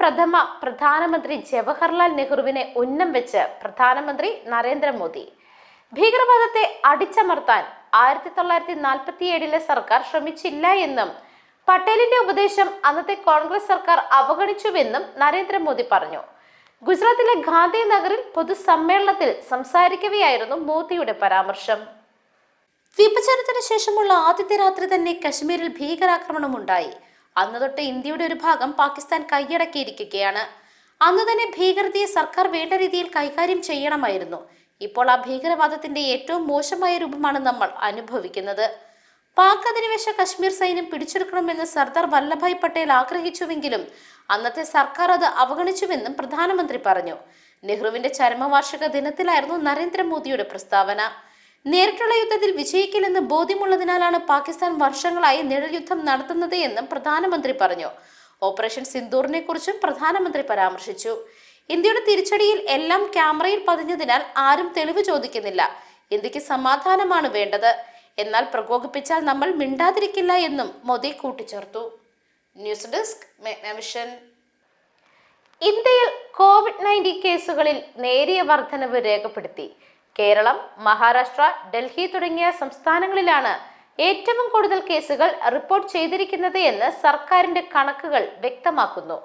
പ്രഥമ പ്രധാനമന്ത്രി ജവഹർലാൽ നെഹ്റുവിനെ ഉന്നം വെച്ച് പ്രധാനമന്ത്രി നരേന്ദ്രമോദി. ഭീകരവാദത്തെ അടിച്ചമർത്താൻ ആയിരത്തി തൊള്ളായിരത്തി നാൽപ്പത്തി ഏഴിലെ സർക്കാർ ശ്രമിച്ചില്ല എന്നും പട്ടേലിന്റെ ഉപദേശം അന്നത്തെ കോൺഗ്രസ് സർക്കാർ അവഗണിച്ചുവെന്നും നരേന്ദ്രമോദി പറഞ്ഞു. ഗുജറാത്തിലെ ഗാന്ധിനഗറിൽ പൊതുസമ്മേളനത്തിൽ സംസാരിക്കവെയായിരുന്നു മോദിയുടെ പരാമർശം. വിഭജനത്തിന് ശേഷമുള്ള ആദ്യത്തെ രാത്രി തന്നെ കശ്മീരിൽ ഭീകരാക്രമണം ഉണ്ടായി അന്ന് തൊട്ട് ഇന്ത്യയുടെ ഒരു ഭാഗം പാകിസ്ഥാൻ കൈയടക്കിയിരിക്കുകയാണ്. അന്ന് തന്നെ ഭീകരതയെ സർക്കാർ വേണ്ട രീതിയിൽ കൈകാര്യം ചെയ്യണമായിരുന്നു. ഇപ്പോൾ ആ ഭീകരവാദത്തിന്റെ ഏറ്റവും മോശമായ രൂപമാണ് നമ്മൾ അനുഭവിക്കുന്നത്. പാക് അധിനിവേശ കശ്മീർ സൈന്യം പിടിച്ചെടുക്കണമെന്ന് സർദാർ വല്ലഭായ് പട്ടേൽ ആഗ്രഹിച്ചുവെങ്കിലും അന്നത്തെ സർക്കാർ അത് അവഗണിച്ചുവെന്നും പ്രധാനമന്ത്രി പറഞ്ഞു. നെഹ്റുവിന്റെ ചരമവാർഷിക ദിനത്തിലായിരുന്നു നരേന്ദ്രമോദിയുടെ പ്രസ്താവന. നേരിട്ടുള്ള യുദ്ധത്തിൽ വിജയിക്കില്ലെന്ന് ബോധ്യമുള്ളതിനാലാണ് പാകിസ്ഥാൻ വർഷങ്ങളായി നിഴൽ യുദ്ധം നടത്തുന്നത് എന്നും പ്രധാനമന്ത്രി പറഞ്ഞു. ഓപ്പറേഷൻ സിന്ദൂറിനെ കുറിച്ചും പ്രധാനമന്ത്രി പരാമർശിച്ചു. ഇന്ത്യയുടെ തിരിച്ചടിയിൽ എല്ലാം ക്യാമറയിൽ പതിഞ്ഞതിനാൽ ആരും തെളിവ് ചോദിക്കുന്നില്ല. ഇന്ത്യയ്ക്ക് സമാധാനമാണ് വേണ്ടത്. എന്നാൽ പ്രകോപിപ്പിച്ചാൽ നമ്മൾ മിണ്ടാതിരിക്കില്ല എന്നും മോദി കൂട്ടിച്ചേർത്തു. ന്യൂസ് ഡെസ്ക് ഇന്ത്യയിൽ കോവിഡ് നയന്റീൻ കേസുകളിൽ നേരിയ വർധനവ് രേഖപ്പെടുത്തി. കേരളം മഹാരാഷ്ട്ര ഡൽഹി തുടങ്ങിയ സംസ്ഥാനങ്ങളിലാണ് ഏറ്റവും കൂടുതൽ കേസുകൾ റിപ്പോർട്ട് ചെയ്തിരിക്കുന്നത് എന്ന് സർക്കാരിന്റെ കണക്കുകൾ വ്യക്തമാക്കുന്നു.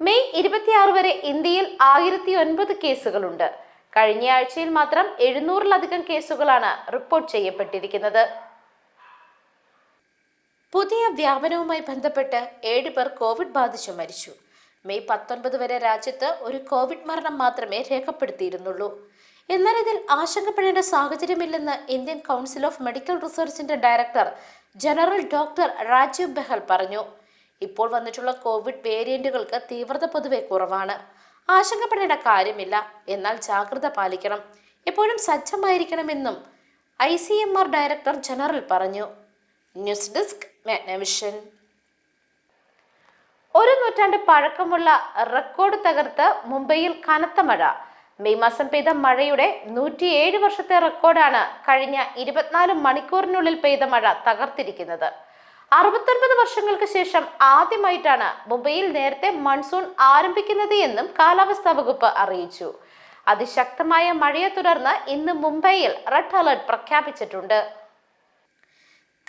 മെയ് ഇരുപത്തിയാറ് വരെ ഇന്ത്യയിൽ ആയിരത്തി ഒൻപത് കേസുകളുണ്ട്. കഴിഞ്ഞ ആഴ്ചയിൽ മാത്രം എഴുന്നൂറിലധികം കേസുകളാണ് റിപ്പോർട്ട് ചെയ്യപ്പെട്ടിരിക്കുന്നത്. പുതിയ വ്യാപനവുമായി ബന്ധപ്പെട്ട് ഏഴ് പേർ കോവിഡ് ബാധിച്ചു മരിച്ചു. മെയ് പത്തൊൻപത് വരെ രാജ്യത്ത് ഒരു കോവിഡ് മരണം മാത്രമേ രേഖപ്പെടുത്തിയിരുന്നുള്ളൂ. എന്നാൽ ഇതിൽ ആശങ്കപ്പെടേണ്ട സാഹചര്യമില്ലെന്ന് Indian council of medical റിസർച്ചിന്റെ director general doctor Rajiv Bahl പറഞ്ഞു. ഇപ്പോൾ വന്നിട്ടുള്ള കോവിഡ് വേരിയന്റുകൾക്ക് തീവ്രത പൊതുവെ കുറവാണ്. ആശങ്കപ്പെടേണ്ട കാര്യമില്ല. എന്നാൽ ജാഗ്രത പാലിക്കണം. എപ്പോഴും സജ്ജമായിരിക്കണമെന്നും I C M R director general പറഞ്ഞു. News desk Magna Vision. ഒരു നൂറ്റാണ്ട് പഴക്കമുള്ള റെക്കോർഡ് തകർത്ത് മുംബൈയിൽ കനത്ത മഴ. മെയ് മാസം പെയ്ത മഴയുടെ നൂറ്റിയേഴ് വർഷത്തെ റെക്കോർഡാണ് കഴിഞ്ഞ ഇരുപത്തിനാല് മണിക്കൂറിനുള്ളിൽ പെയ്ത മഴ തകർത്തിരിക്കുന്നത്. അറുപത്തൊൻപത് വർഷങ്ങൾക്ക് ശേഷം ആദ്യമായിട്ടാണ് മുംബൈയിൽ നേരത്തെ മൺസൂൺ ആരംഭിക്കുന്നത് എന്നും കാലാവസ്ഥാ വകുപ്പ് അറിയിച്ചു. അതിശക്തമായ മഴയെ തുടർന്ന് ഇന്ന് മുംബൈയിൽ റെഡ് അലർട്ട് പ്രഖ്യാപിച്ചിട്ടുണ്ട്.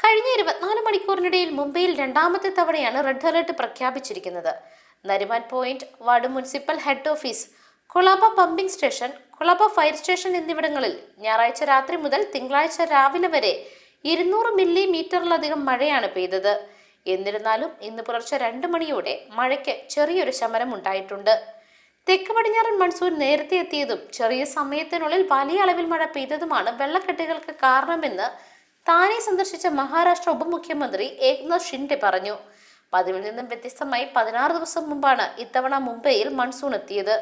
കഴിഞ്ഞ ഇരുപത്തിനാല് മണിക്കൂറിനിടയിൽ മുംബൈയിൽ രണ്ടാമത്തെ തവണയാണ് റെഡ് അലർട്ട് പ്രഖ്യാപിച്ചിരിക്കുന്നത്. Nariman point ward municipal head office Colaba pumping station Colaba fire station എന്നിവിടങ്ങളിൽ ഞായറാഴ്ച രാത്രി മുതൽ തിങ്കളാഴ്ച രാവിലെ വരെ ഇരുന്നൂറ് മില്ലിമീറ്ററിലധികം മഴയാണ് പെയ്തത്. എന്നിരുന്നാലും ഇന്ന് പുലർച്ചെ രണ്ട് മണിയോടെ മഴയ്ക്ക് ചെറിയൊരു ശമനം ഉണ്ടായിട്ടുണ്ട്. തെക്ക് പടിഞ്ഞാറൻ മൺസൂൺ നേരത്തെ എത്തിയതും ചെറിയ സമയത്തിനുള്ളിൽ വലിയ അളവിൽ മഴ പെയ്തതുമാണ് വെള്ളക്കെട്ടുകൾക്ക് കാരണമെന്ന് താനെ സന്ദർശിച്ച മഹാരാഷ്ട്ര ഉപമുഖ്യമന്ത്രി ഏക്നാഥ് ഷിൻഡെ പറഞ്ഞു. പതിവിൽ നിന്നും വ്യത്യസ്തമായി പതിനാറ് ദിവസം മുമ്പാണ് ഇത്തവണ മുംബൈയിൽ മൺസൂൺ എത്തിയത്.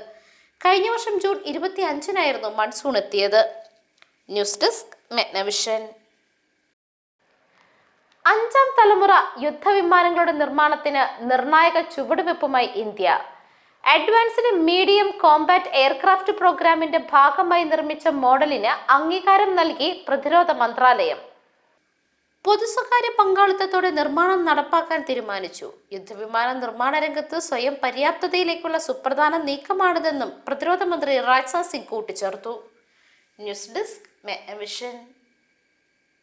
കഴിഞ്ഞ വർഷം ജൂൺ ഇരുപത്തി അഞ്ചിനായിരുന്നു മൺസൂൺ എത്തിയത്. ന്യൂസ് ഡെസ്ക് മെഗ്നവിഷൻ അഞ്ചാം തലമുറ യുദ്ധവിമാനങ്ങളുടെ നിർമ്മാണത്തിന് നിർണായക ചുവടുവെപ്പുമായി India. Advanced medium combat aircraft പ്രോഗ്രാമിന്റെ ഭാഗമായി നിർമ്മിച്ച മോഡലിന് അംഗീകാരം നൽകി പ്രതിരോധ മന്ത്രാലയം. പൊതുസ്വകാര്യ പങ്കാളിത്തത്തോടെ നിർമ്മാണം നടപ്പാക്കാൻ തീരുമാനിച്ചു. യുദ്ധവിമാന നിർമ്മാണ രംഗത്ത് സ്വയം പര്യാപ്തതയിലേക്കുള്ള സുപ്രധാന നീക്കമാണിതെന്നും പ്രതിരോധ മന്ത്രി രാജ്നാഥ് സിംഗ് കൂട്ടിച്ചേർത്തു. News desk Vision.